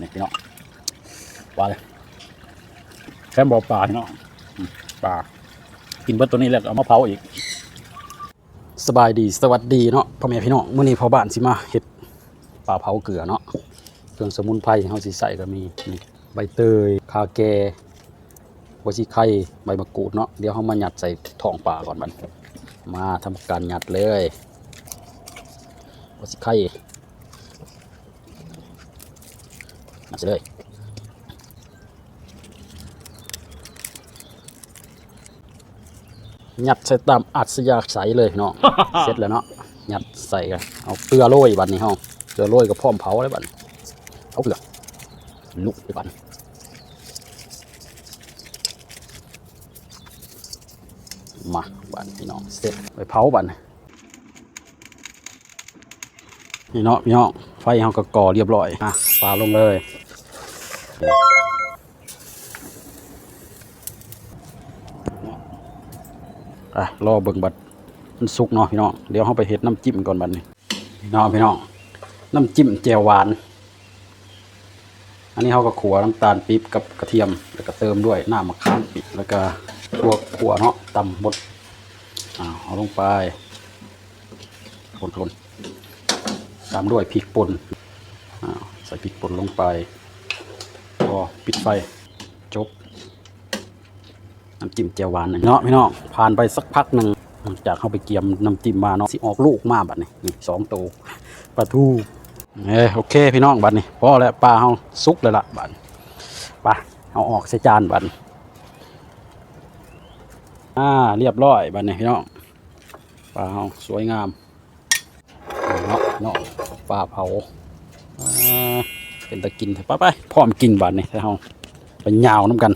นี่พี่น้องว่าเลยแค่บอปลาพี่น้องปลากินเบิดตัวนี้แล้วเอามาเผาอีก สบายดีสวัสดีเนาะพ่อแม่พี่น้องมื้อนี้พ่อบ้านสิมาเฮ็ดปลาเผาเกลือเนาะเครื่องสมุนไพรเฮาสิใส่ก็มีนี่ใบเตยคาแกหัวชีไข่ใบมะกรูดเนาะเดี๋ยวเฮามาหยัดใส่ท้องปลาก่อนมันมาทำการหยัดเลยหัวชีไข่ ยัดเลยยัดใส่ตามอัศยาศัยเลยเนาะเสร็จแล้วเนาะยัดใส่กันเอาเกลือโรยบัดนี้เฮาเกลือโรยกับพร้อมเผาเลยบัดนี้เอาเกลือลุกไปบัดนี้มาบัดนี้พี่น้องเสร็จไปเผาบัด นี่เนาะพี่น้องไฟเฮาก็ก่อเรียบร้อยอะปลาลงเลยอะรอเบิ่งบัดมันสุกเนาะพี่น้องเดี๋ยวเราไปเฮ็ดน้ำจิ้มก่อนบัดนี้พี่น้องพี่น้องน้ำจิ้มแจ่วหวาน อันนี้เขาก็ขัวน้ำตาลปี๊บกับกระเทียม แล้วก็เติมด้วยหน้ำมะขามปี๊บแล้วก็ขัวขัวเนาะตำบดอ่าเอาลงไปคนๆามด้วยพริกป่นใส่พริกป่นลงไปพอปิดไฟจบน้ำจิ้มแจ่วหวานเนาะพี่น้องผ่านไปสักพักหนึ่งจากเข้าไปเกียมน้ำจิ้มมาเนาะสิออกลูกมาบัดนี้นี่สองตัวปลาทูเอ้ยโอเคพี่น้องบัดนี้พอแล้วปลาเฮาสุกแล้วล่ะบัดนี้ไปเอาออกใส่จานบัดอ่าเรียบร้อยบัดนี้พี่น้องปลาเฮาสวยงาม เนาะเนาะปลาเผาเป็นตะกินไปไปพร้อมกินบัดนี้เฮาไปยาวน้ำกัน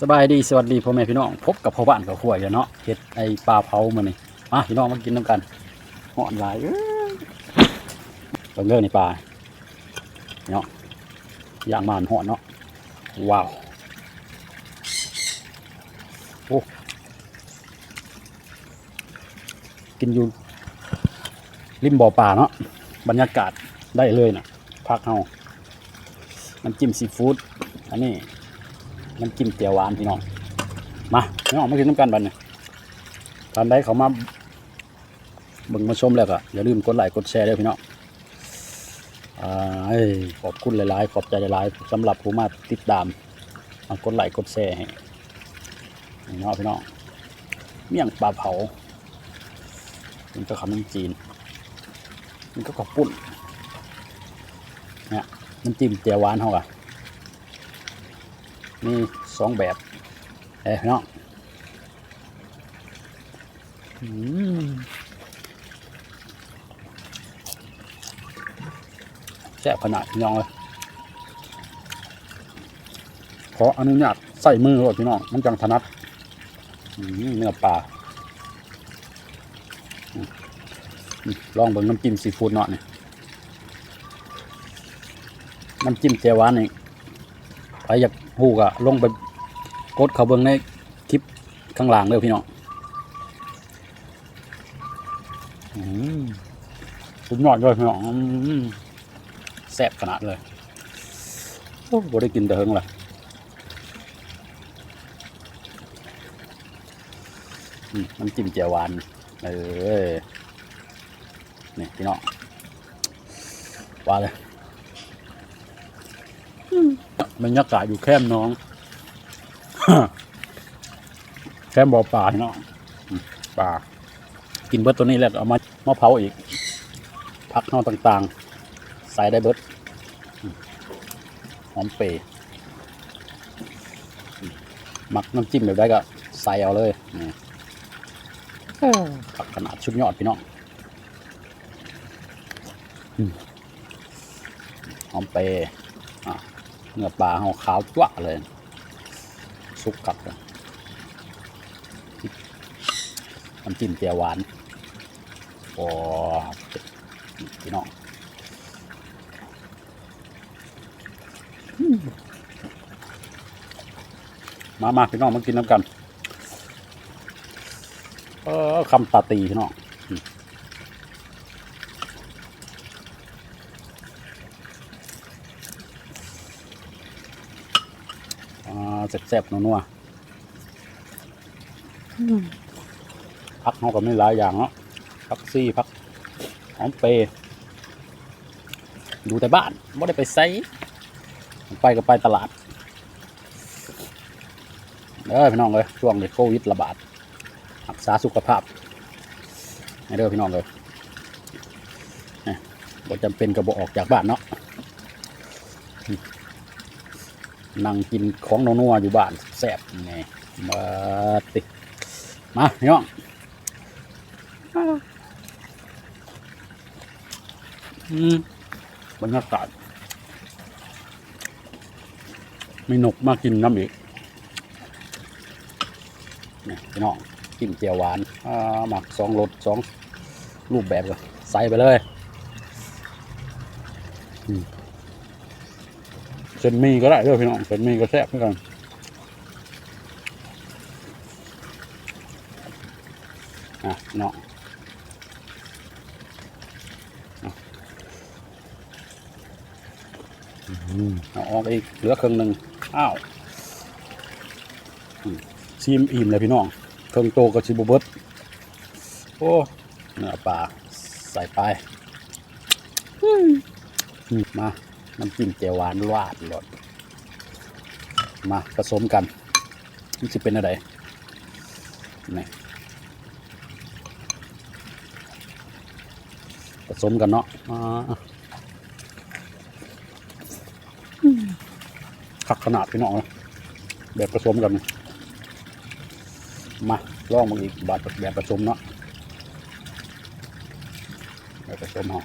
สบายดีสวัสดีพ่อแม่พี่น้องพบกับพ่อบ้านกับขั้วอย่าเนาะเฮ็ดไอปลาเผามานี่มาพี่น้องมากินน้ำกันเหอนหลายเอ้ยเบิ่งเด้อนี่ปลาเนาะอย่างมานหอนเนาะว้าวโอ้กินอยู่ ริมบ่อปลาเนาะบรรยากาศได้เลยนะพักเฮาน้ำจิ้มซีฟู้ดอันนี้น้ำจิ้มเจียวหวานพี่น้องมาพี่น้องมากินน้ำกันบัดนี้ตอนใดเขามาเบิ่งมาชมแล้วก็อย่าลืมกดไลค์กดแชร์ด้วยพี่น้องอ่าเอ้ขอบคุณหลายๆ ขอบใจหลายๆสำหรับผู้มาติดตามมากดไลค์กดแชร์ให้พี่น้องพี่น้องเมี่ยงปลาเผามันก็ขนมจีน มันก็ขอบปุ่นเนี่ยน้ำจิ้มเจียวหวานเขาอะมีสองแบบเอ้ยน้องอืมแซ่บขนาดพี่น้องเลยขออนุญาตใส่มือก่อนพี่น้อง มันจังถนัดอืมเนื้อปลาอืมอืม ลองเบิ่งน้ำจิ้มซีฟู้ดเนาะนี่น้ำจิ้มเจวหวานนี่ใครอยากหูกอะลงไปกดเขาเบิ้งในคลิปข้างล่างเด้อพี่น้องอืมสุดยอดเลยพี่น้องแซ่บขนาดเลยโอ้บ่ได้กินแต่เฮิงล่ะน้ำจิ้มเจียวหวาน เออ นี่พี่น้องว่าเลยบรรยากาศอยู่แคมป์น้อง แคมป์บ่อปลาเนาะอืมปลากินเบิร์ดตัวนี้แล้วก็เอามามาเผาอีก พักเนาต่างๆ ใส่ได้เบิร์ดอืมหอมเปรย์อืมหมักน้ำจิ้มแบบได้ก็ใส่เอาเลยนี่ผักขนาดชุดยอดพี่น้องอืม หอมเปย์อะเนื้อปลาเขาขาวจ้วเลยสุกกัดเลยน้ำจิ้มเจียวหวานโอ้พี่น้องมามาพี่น้องมากินน้ำกัน เออคำตาตีพี่น้อง แซ่บๆนัวๆพักเขาก็ไม่หลายอย่างเนาะพักซี่พักหอมเปรย์อยู่แต่บ้านไม่ได้ไปไซไปก็ไปตลาดเด้อพี่น้องเลยช่วงเด็กโควิดระบาดรักษาสุขภาพเด้อพี่น้องเลยนี่บ่จำเป็นก็บออกจากบ้านเนาะ นั่งกินของนัวๆอยู่บ้านแซ่บไงมาติมาพี่น้องอืมบรรยากาศมีนกมากินน้ำอีกนี่พี่น้องกินเจียวหวานอ่าหมักสองรสสองรูปแบบก็ใส่ไปเลย อืมเส้ นหมีก็ได้เด้อพี่น้องเส้นหมีก็แซ่บเหมือนกันอะพี่น้องอะอืมเอาออกอีกเหลือครึ่งหนึ่งอ้าวอืมชิมอิ่มเลยพี่น้องเครื่องโตกับชิบูเบิร์ตโอ้เนื้อปลาใส่ไปอืมมา น้ำจิ้มเจียวหวานวาดหลอดมาผสมกันมันจะเป็นอะไรนี่ผสมกันเนาะอ่าขักขนาดพี่น้องนะแบบผสมกัน มาลองมาอีกบาทแบบผสมเนาะแบบผสมเนาะ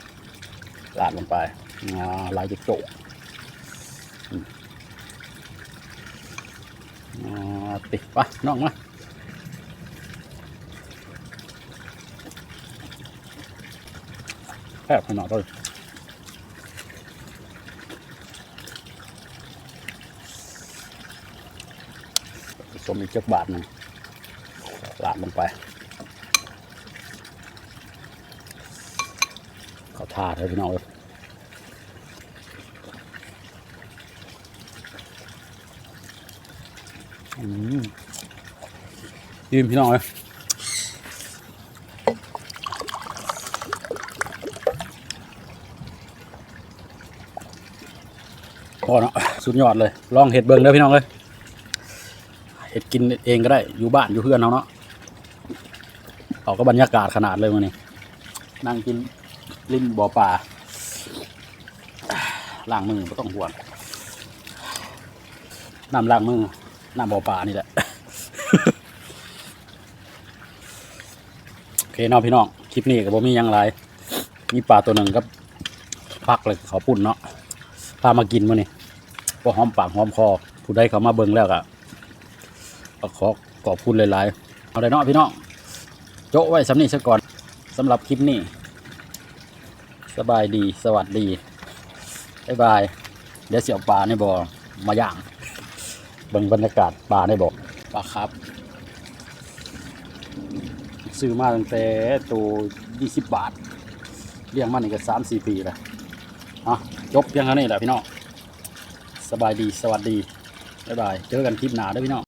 ลาดลงไป อ่าลายจะโจกอืมอ่าติดปะน้องมาแคบขนาดเลยผสมอีกเจ็กบาทหนึ่งลาดลงไปเขาทาดเลยพี่น้องเลย อืม ยืมพี่น้องเลยพอเนาะสุดยอดเลย ลองเห็ดเบิงเด้อพี่น้องเลยเห็ดกินเองก็ได้ อยู่บ้านอยู่เพื่อนเราเนาะเขาก็บรรยากาศขนาดเลยวันนี้ นั่งกินริมบ่อป่าล้างมือไม่ต้องห่วงน้ำล้างมือ หน้ำบ่อปลานี่แหละ โอเคเนาะพี่น้อง คลิปนี้ก็บ่มียังไรมีปลาตัวหนึ่งกับพักเลยขาปุ่นเนาะ พามากินมื้อนี้ก็หอมปากหอมคอ ผู้ใดเขามาเบิ่งแล้วก็ก็ขอขอบคุณหลายๆ เอาเลยเนาะพี่น้อง โจะไว้สำนี้ซะก่อนสำหรับคลิปนี้ สบายดี สวัสดี บ๊ายบาย เดี๋ยวเสียวปลาในบ่อมาย่าง เบิ่งบรรยากาศป่าได้บอกป่าครับ ซื้อมาตั้งแต่ตัวยี่สิบบาทเลี้ยงมานี่ก็สามสี่ปีแล้วอะจบเพียงเท่านี้แหละพี่น้องสบายดีสวัสดีบ๊ายบายเจอกันคลิปหน้าด้วยพี่น้อง